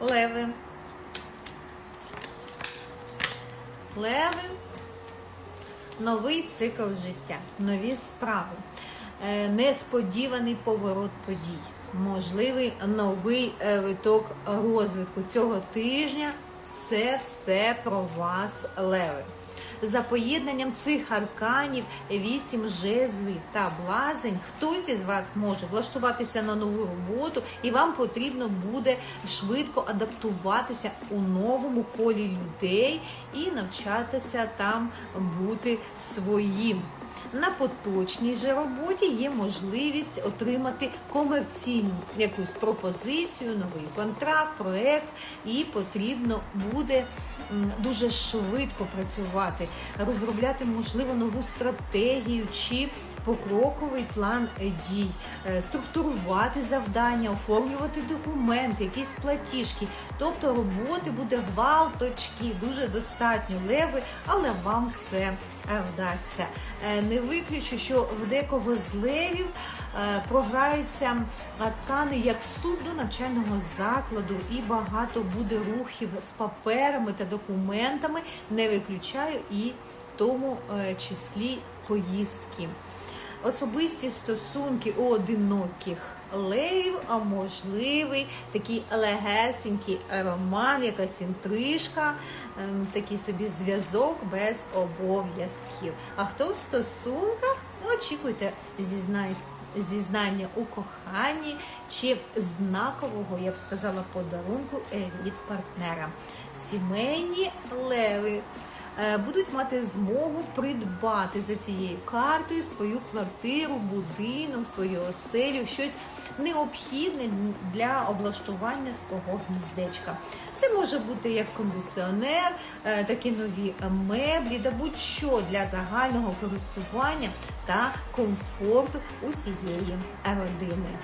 Леви. Леви. Новий цикл життя, нові справи, е, несподіваний поворот подій, можливий новий е, виток розвитку цього тижня. Це все про вас, леви. За поєднанням цих арканів, вісім жезлів та блазень, хтось із вас може влаштуватися на нову роботу, і вам потрібно буде швидко адаптуватися у новому колі людей і навчатися там бути своїм. На поточній же роботі є можливість отримати комерційну якусь пропозицію, новий контракт, проект, і потрібно буде дуже швидко працювати, розробляти можливо нову стратегію чи покроковий план е, дій, е, структурувати завдання, оформлювати документи, якісь платіжки. Тобто роботи буде гвалточки, дуже достатньо леви, але вам все вдасться. Е, Не виключу, що в декого з левів е, програються аркани як вступ до навчального закладу, і багато буде рухів з паперами та документами. Не виключаю і в тому е, числі поїздки. Особисті стосунки у одиноких левів, а можливий такий легесенький роман, якась інтрижка, ем, такий собі зв'язок без обов'язків. А хто в стосунках, очікуйте зізнань. Зізнання у коханні чи знакового, я б сказала, подарунку від партнера. Сімейні леви будуть мати змогу придбати за цією картою свою квартиру, будинок, свою оселю, щось необхідне для облаштування свого гніздечка. Це може бути як кондиціонер, е, такі нові меблі, да будь-що для загального користування та комфорту усієї родини.